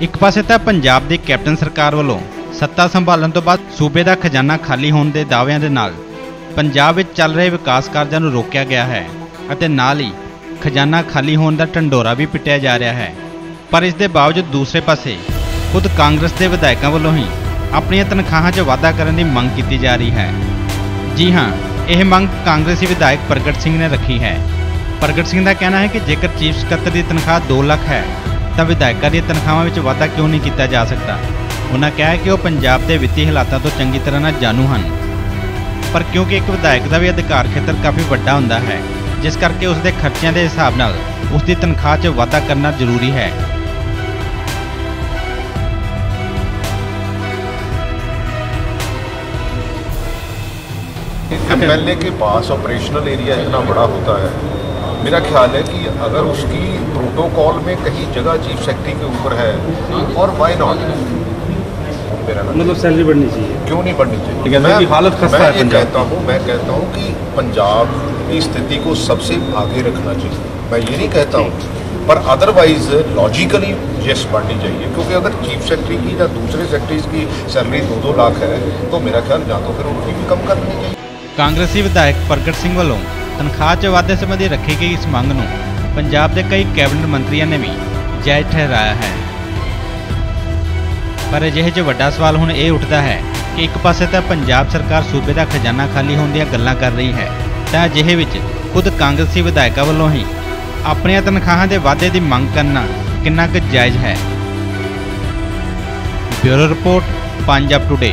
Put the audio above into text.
ਇੱਕ ਪਾਸੇ ਤਾਂ ਪੰਜਾਬ ਦੀ ਕੈਪਟਨ ਸਰਕਾਰ ਵੱਲੋਂ ਸੱਤਾ ਸੰਭਾਲਣ ਤੋਂ ਬਾਅਦ ਸੂਬੇ ਦਾ ਖਜ਼ਾਨਾ ਖਾਲੀ ਹੋਣ ਦੇ ਦਾਅਵਿਆਂ ਦੇ ਨਾਲ ਪੰਜਾਬ ਵਿੱਚ ਚੱਲ ਰਹੇ ਵਿਕਾਸ ਕਾਰਜਾਂ ਨੂੰ ਰੋਕਿਆ ਗਿਆ ਹੈ ਅਤੇ ਨਾਲ ਹੀ ਖਜ਼ਾਨਾ ਖਾਲੀ ਹੋਣ ਦਾ ਢੰਡੋਰਾ ਵੀ ਪਿੱਟਿਆ ਜਾ ਰਿਹਾ ਹੈ। ਪਰ ਇਸ ਦੇ ਬਾਵਜੂਦ ਦੂਸਰੇ ਪਾਸੇ ਖੁਦ ਕਾਂਗਰਸ ਦੇ ਵਿਧਾਇਕਾਂ ਵੱਲੋਂ ਹੀ ਆਪਣੀਆਂ ਤਨਖਾਹਾਂ 'ਚ ਵਾਧਾ ਕਰਨ ਦੀ ਮੰਗ ਕੀਤੀ ਜਾ ਰਹੀ ਹੈ। ਜੀ ਹਾਂ, ਇਹ ਮੰਗ ਕਾਂਗਰਸੀ ਵਿਧਾਇਕ ਪ੍ਰਗਟ ਸਿੰਘ ਨੇ ਰੱਖੀ ਹੈ। ਪ੍ਰਗਟ ਸਿੰਘ ਦਾ ਕਹਿਣਾ ਹੈ ਕਿ ਜੇਕਰ ਚੀਫ ਸਕੱਤਰ ਦੀ ਤਨਖਾਹ 2 ਲੱਖ ਹੈ ਤਾਂ ਵਿਧਾਇਕਾਂ ਦੀਆਂ ਤਨਖਾਹਾਂ ਵਿੱਚ ਵਾਧਾ ਕਿਉਂ ਨਹੀਂ ਕੀਤਾ ਜਾ ਸਕਦਾ ਉਹਨਾਂ ਕਿਹਾ ਹੈ ਕਿ ਉਹ ਪੰਜਾਬ ਦੇ ਵਿੱਤੀ ਹਾਲਾਤਾਂ ਤੋਂ ਚੰਗੀ ਤਰ੍ਹਾਂ ਨਾਲ ਜਾਣੂ ਹਨ ਪਰ ਕਿਉਂਕਿ ਇੱਕ ਵਿਧਾਇਕ ਦਾ ਵੀ ਅਧਿਕਾਰ ਖੇਤਰ ਕਾਫੀ ਵੱਡਾ ਹੁੰਦਾ ਹੈ ਜਿਸ ਕਰਕੇ ਉਸ ਦੇ ਖਰਚਿਆਂ ਦੇ ਹਿਸਾਬ ਨਾਲ ਉਸ ਦੀ ਤਨਖਾਹ 'ਚ ਵਾਧਾ ਕਰਨਾ ਜ਼ਰੂਰੀ ਹੈ एमएलए के पास ऑपरेशनल एरिया इतना बड़ा होता है मेरा ख्याल है कि अगर उसकी प्रोटोकॉल में कहीं जगह चीफ सेक्रेटरी के ऊपर है और वाई नॉट मतलब सैलरी बढ़नी चाहिए। क्यों नहीं बढ़नी चाहिए? मैं हालत खस्ता मैं है कहता हूँ मैं कहता हूँ कि पंजाब की स्थिति को सबसे आगे रखना चाहिए। मैं ये नहीं कहता हूँ पर अदरवाइज़ लॉजिकली येस बढ़नी चाहिए क्योंकि अगर चीफ सेक्रेटरी की या दूसरे सेक्रेटरीज की सैलरी दो दो लाख है तो मेरा ख्याल या तो फिर उनकी भी कम करनी चाहिए। कांग्रेसी विधायक प्रगट सिंह वालों ਤਨਖਾਹ 'ਚ ਵਾਧੇ ਸੰਬੰਧੀ ਰੱਖੀ ਗਈ ਇਸ ਮੰਗ ਨੂੰ ਪੰਜਾਬ ਦੇ ਕਈ ਕੈਬਨਿਟ ਮੰਤਰੀਆਂ ਨੇ ਵੀ ਜਾਇਜ਼ ਠਹਿਰਾਇਆ ਹੈ। ਪਰ ਅਜਿਹੇ 'ਚ ਵੱਡਾ ਸਵਾਲ ਹੁਣ ਇਹ ਉੱਠਦਾ ਹੈ ਕਿ ਇੱਕ ਪਾਸੇ ਤਾਂ ਪੰਜਾਬ ਸਰਕਾਰ ਸੂਬੇ ਦਾ ਖਜ਼ਾਨਾ ਖਾਲੀ ਹੋਣ ਦੀਆਂ ਗੱਲਾਂ ਕਰ ਰਹੀ ਹੈ, ਤਾਂ ਅਜਿਹੇ ਵਿੱਚ ਖੁਦ ਕਾਂਗਰਸੀ ਵਿਧਾਇਕਾਂ ਵੱਲੋਂ ਹੀ ਆਪਣੀਆਂ ਤਨਖਾਹਾਂ ਦੇ ਵਾਧੇ ਦੀ ਮੰਗ ਕਰਨਾ ਕਿੰਨਾ ਕੁ ਜਾਇਜ਼ ਹੈ? Bureau report, Punjab today